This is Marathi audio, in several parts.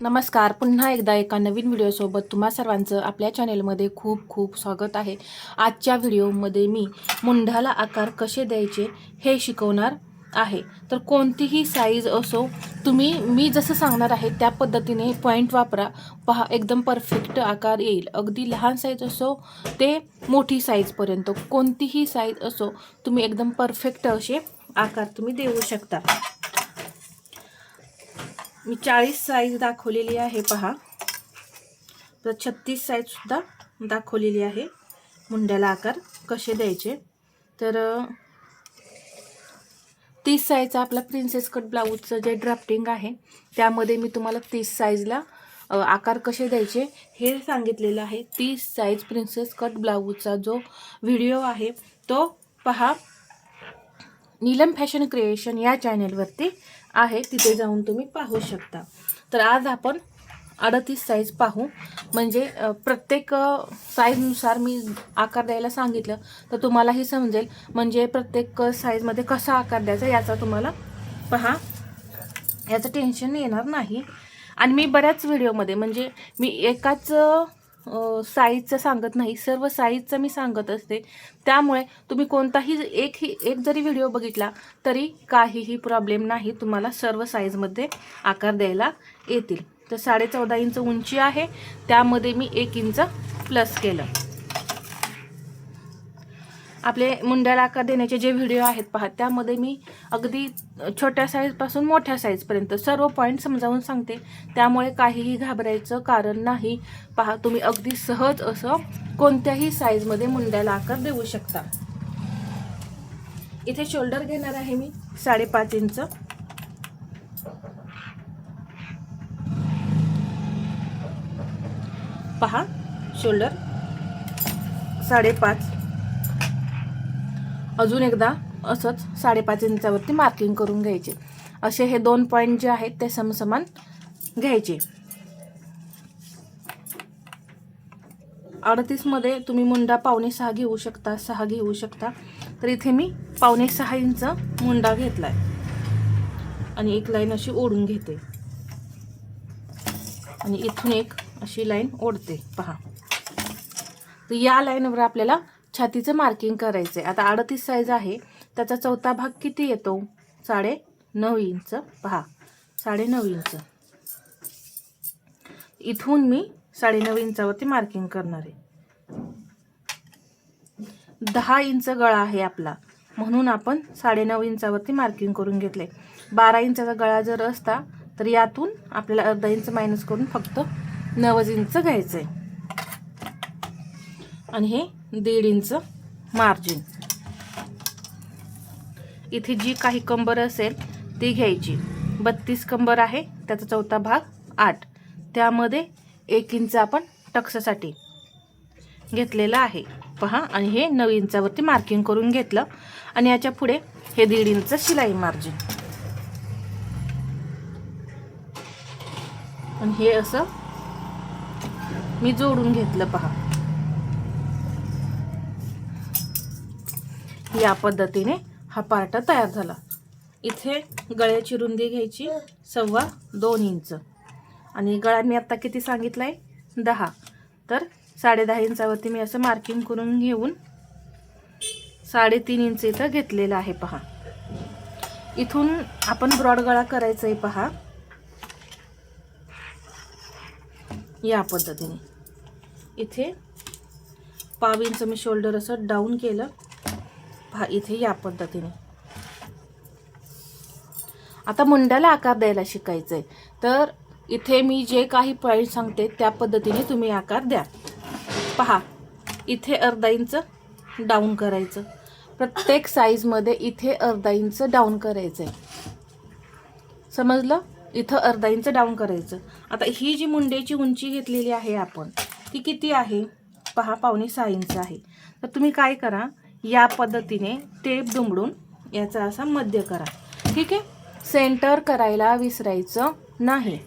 नमस्कार. पुन्हा एकदा एका नवीन व्हिडिओसोबत तुम्हा सर्वांचं आपल्या चॅनेलमध्ये खूप खूप स्वागत आहे. आजच्या व्हिडिओमध्ये मी मुंढाला आकार कसे द्यायचे हे शिकवणार आहे. तर कोणतीही साईज असो तुम्ही मी जसं सांगणार आहे त्या पद्धतीने पॉईंट वापरा. पहा एकदम परफेक्ट आकार येईल. अगदी लहान साईज असो ते मोठी साईजपर्यंत कोणतीही साईज असो तुम्ही एकदम परफेक्ट असे आकार तुम्ही देऊ शकता. मी चाळीस साईज दाखवलेली आहे पहा. तर छत्तीस साईजसुद्धा दाखवलेली आहे मुंड्याला आकार कसे द्यायचे. तर तीस साईजचा आपला प्रिन्सेस कट ब्लाऊजचं जे ड्राफ्टिंग आहे त्यामध्ये मी तुम्हाला तीस साईजला आकार कसे द्यायचे हे सांगितलेलं आहे. तीस साईज प्रिन्सेस कट ब्लाऊजचा जो व्हिडिओ आहे तो पहा. नीलम फॅशन क्रिएशन या चॅनेलवरती आहे तिथे जाऊन तुम्ही पाहू शकता. तर आज आपण अडतीस साईज पाहू. म्हणजे प्रत्येक साईजनुसार मी आकार द्यायला सांगितलं तर तुम्हालाही समजेल. म्हणजे प्रत्येक साईजमध्ये कसा आकार द्यायचा याचा तुम्हाला पहा. याचं टेन्शन येणार नाही. आणि मी बऱ्याच व्हिडिओमध्ये म्हणजे मी एकाच साईजचं सांगत नाही. सर्व साईजचं मी सांगत असते. त्यामुळे तुम्ही कोणताही एक ही एक जरी व्हिडिओ बघितला तरी काहीही प्रॉब्लेम नाही तुम्हाला सर्व साईजमध्ये आकार द्यायला येतील. तर साडे चौदा इंच उंची आहे. त्यामध्ये मी एक इंच प्लस केलं. आपले मुंड्याला आकार देण्याचे जे व्हिडिओ आहेत पहा त्यामध्ये मी अगदी छोट्या साईजपासून मोठ्या साईजपर्यंत सर्व पॉईंट समजावून सांगते. त्यामुळे काहीही घाबरायचं कारण नाही. पहा तुम्ही अगदी सहज असं कोणत्याही साईजमध्ये मुंड्याला आकार देऊ शकता. इथे शोल्डर घेणार आहे मी साडेपाच इंच. पहा शोल्डर साडेपाच. अजून एकदा असंच साडेपाच इंचावरती मार्किंग करून घ्यायचे. असे हे दोन पॉईंट जे आहेत ते समसमान घ्यायचे. अडतीसमध्ये तुम्ही मुंडा पावणे सहा घेऊ शकता सहा घेऊ शकता. तर इथे मी पावणे सहा इंच मुंडा घेतलाय. आणि एक लाईन अशी ओढून घेते. आणि इथून एक अशी लाईन ओढते. पहा. तर या लाईनवर आपल्याला छातीचं मार्किंग करायचं आहे आता अडतीस साईज आहे. त्याचा चौथा भाग किती येतो? साडे नऊ इंच. पहा. साडे नऊ इंच. इथून मी साडे नऊ इंचावरती मार्किंग करणार आहे. दहा इंच गळा आहे आपला. म्हणून आपण साडे नऊ इंचावरती मार्किंग करून घेतले बारा इंचाचा गळा जर असता तर यातून आपल्याला अर्धा इंच मायनस करून फक्त नवच इंच घ्यायचं आहे आणि हे दीड इंच मार्जिन. इथे जी काही कंबर असेल ती घ्यायची. बत्तीस कंबर आहे त्याचा चौथा भाग आठ. त्यामध्ये एक इंच आपण टक्ससाठी घेतलेलं आहे. पहा आणि हे नऊ इंचावरती मार्किंग करून घेतलं. आणि याच्यापुढे हे दीड इंच शिलाई मार्जिन आणि हे असं मी जोडून घेतलं पहा. या पद्धतीने हा पार्ट तयार झाला. इथे गळ्याची रुंदी घ्यायची सव्वा दोन इंच. आणि गळा मी आत्ता किती सांगितला आहे दहा. तर साडे दहा इंचावरती मी असं मार्किंग करून घेऊन साडेतीन इंच इथं घेतलेलं आहे पहा. इथून आपण ब्रॉड गळा करायचा आहे पहा. या पद्धतीने. इथे पाव इंच मी शोल्डर असं डाऊन केलं. पहा इथे या पद्धतीने आता मुंड्याला आकार द्यायला शिकायचं आहे तर इथे मी जे काही पॉईंट सांगते त्या पद्धतीने तुम्ही आकार द्या. पहा इथे अर्धा इंच डाऊन करायचं. प्रत्येक साईजमध्ये इथे अर्धा इंच डाऊन करायचं आहे समजलं? इथं अर्धा इंच डाऊन करायचं. आता ही जी मुंड्याची उंची घेतलेली आहे आपण ती किती आहे? पहा पावणे सहा इंच आहे. तर तुम्ही काय करा या पद्धतीने टेप दुमडून याचा असा मध्य करा. ठीक आहे? सेंटर करायला विसरायचं नाही.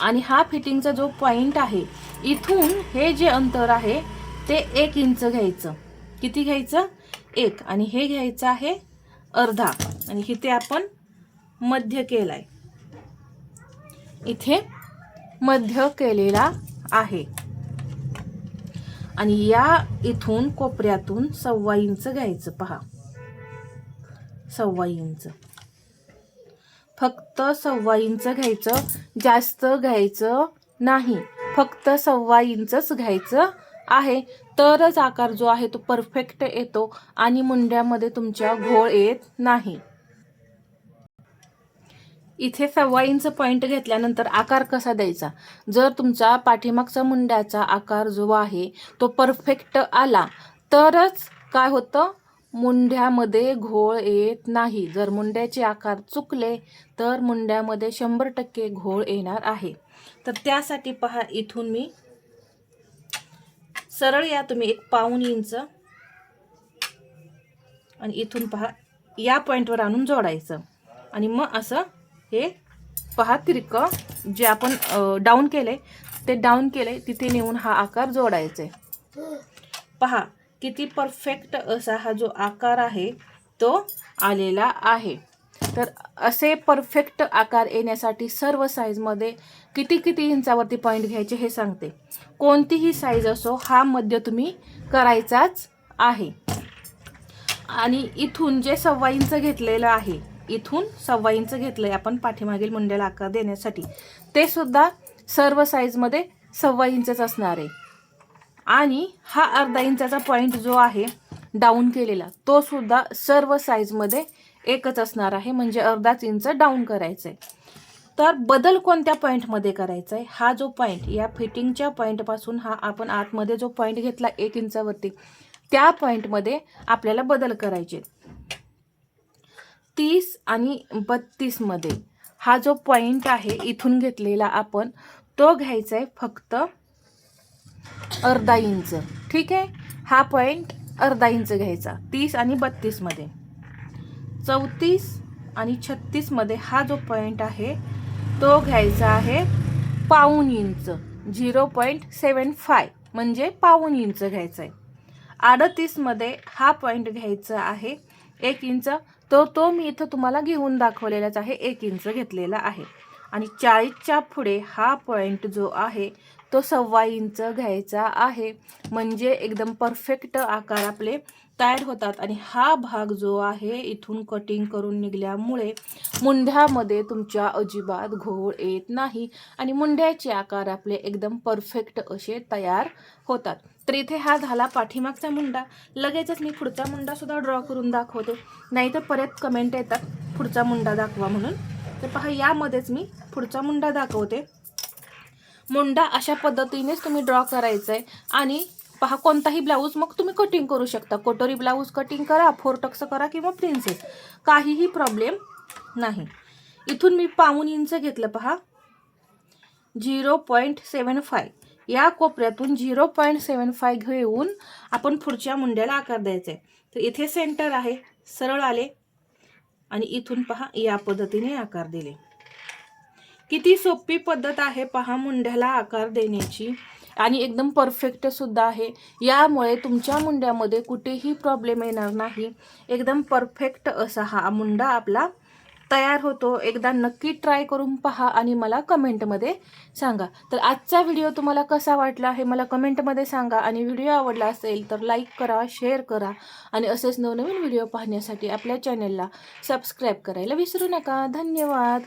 आणि हा फिटिंगचा जो पॉईंट आहे इथून हे जे अंतर आहे ते एक इंच घ्यायचं. किती घ्यायचं? एक. आणि हे घ्यायचं आहे अर्धा. आणि इथे आपण मध्य केलाय. इथे मध्य केलेला आहे. आणि या इथून कोपऱ्यातून सव्वा इंच घ्यायचं पहा. सव्वा इंच. फक्त सव्वा इंच घ्यायचं जास्त घ्यायचं नाही. फक्त सव्वा इंचच घ्यायचं आहे. तरच आकार जो आहे तो परफेक्ट येतो आणि मुंड्यामध्ये तुमच्या घोळ येत नाही. इथे सव्वा इंच पॉईंट घेतल्यानंतर आकार कसा द्यायचा? जर तुमचा पाठीमागचा मुंड्याचा आकार जो आहे तो परफेक्ट आला तरच काय होतं? मुंड्यामध्ये घोळ येत नाही. जर मुंड्याचे आकार चुकले तर मुंड्यामध्ये शंभर टक्के घोळ येणार आहे. तर त्यासाठी पहा इथून मी सरळ या तुम्ही एक पाऊन इंच आणि इथून पहा या पॉईंटवर आणून जोडायचं. आणि मग असं हे पहा तिरक जे आपण डाऊन केले ते डाऊन केले तिथे नेऊन हा आकार जोडायचा आहे पहा किती परफेक्ट असा हा जो आकार आहे तो आलेला आहे. तर असे परफेक्ट आकार येण्यासाठी सर्व साईजमध्ये किती किती इंचावरती पॉईंट घ्यायचे हे सांगते. कोणतीही साईज असो हा मध्य तुम्ही करायचाच आहे. आणि इथून जे सव्वा इंच घेतलेलं आहे इथून सव्वा इंच घेतलं आहे आपण पाठीमागील मुंड्याला आकार देण्यासाठी. ते सुद्धा सर्व साईजमध्ये सव्वा इंचच असणार आहे. आणि हा अर्धा इंचाचा पॉईंट जो आहे डाऊन केलेला तो सुद्धा सर्व साईजमध्ये एकच असणार आहे. म्हणजे अर्धाच इंच डाऊन करायचं आहे तर बदल कोणत्या पॉईंटमध्ये करायचा आहे हा जो पॉईंट या फिटिंगच्या पॉईंटपासून हा आपण आतमध्ये जो पॉईंट घेतला एक इंचावरती त्या पॉईंटमध्ये आपल्याला बदल करायचे तीस आणि बत्तीसमध्ये हा जो पॉईंट आहे इथून घेतलेला आपण तो घ्यायचा आहे फक्त अर्धा इंच. ठीक? आहे हा पॉईंट अर्धा इंच घ्यायचा. तीस आणि बत्तीसमध्ये चौतीस आणि छत्तीसमध्ये हा जो पॉईंट आहे तो घ्यायचा आहे पाऊन inch. Zero point seven five. म्हणजे पाऊन इंच घ्यायचा आहे अडतीसमध्ये हा पॉईंट घ्यायचा आहे एक इंच. तो तो मी इथं तुम्हाला घेऊन दाखवलेलाच आहे. एक इंच घेतलेला आहे. आणि चाळीसच्या पुढे हा पॉईंट जो आहे तो सव्वा इंच घ्यायचा आहे. म्हणजे एकदम परफेक्ट आकार आपले तयार होतात. आणि हा भाग जो आहे इथून कटिंग करून निघल्यामुळे मुंढ्यामध्ये तुमच्या अजिबात घोळ येत नाही आणि मुंढ्याचे आकार आपले एकदम परफेक्ट असे तयार होतात. तर इथे हा झाला पाठीमागचा मुंडा. लगेचच मी पुढचा मुंडासुद्धा ड्रॉ करून दाखवते. नाहीतर परत कमेंट येतात पुढचा मुंडा दाखवा म्हणून. तर पहा यामध्येच मी पुढचा मुंडा दाखवते. मुंडा अशा पद्धतीनेच तुम्ही ड्रॉ करायचा आहे आणि पहा कोणताही ब्लाऊज मग तुम्ही कटिंग करू शकता. कोटोरी ब्लाऊज कटिंग करा फोरटक्स करा किंवा प्रिन्सेस काहीही प्रॉब्लेम नाही. इथून मी पाऊन इंच घेतलं पहा. Zero point seven five. या कोपऱ्यातून झिरो पॉईंट सेवन फाय घेऊन आपण पुढच्या मुंड्याला आकार द्यायचा आहे. तर इथे सेंटर आहे. सरळ आले. आणि इथून पहा या पद्धतीने आकार दिले. किती सोपी पद्धत आहे पहा मुंड्याला आकार देण्याची. आणि एकदम परफेक्ट सुद्धा आहे. यामुळे तुमच्या मुंड्यामध्ये कुठेही प्रॉब्लेम येणार नाही. एकदम परफेक्ट असा हा मुंडा आपला तयार होतो. एकदा नक्की ट्राय करून पहा आणि मला कमेंटमध्ये सांगा. तर आजचा व्हिडिओ तुम्हाला कसा वाटला हे मला कमेंटमध्ये सांगा. आणि व्हिडिओ आवडला असेल तर लाईक करा शेअर करा आणि असेच नवनवीन व्हिडिओ पाहण्यासाठी आपल्या चॅनेलला सबस्क्राईब करायला विसरू नका. धन्यवाद.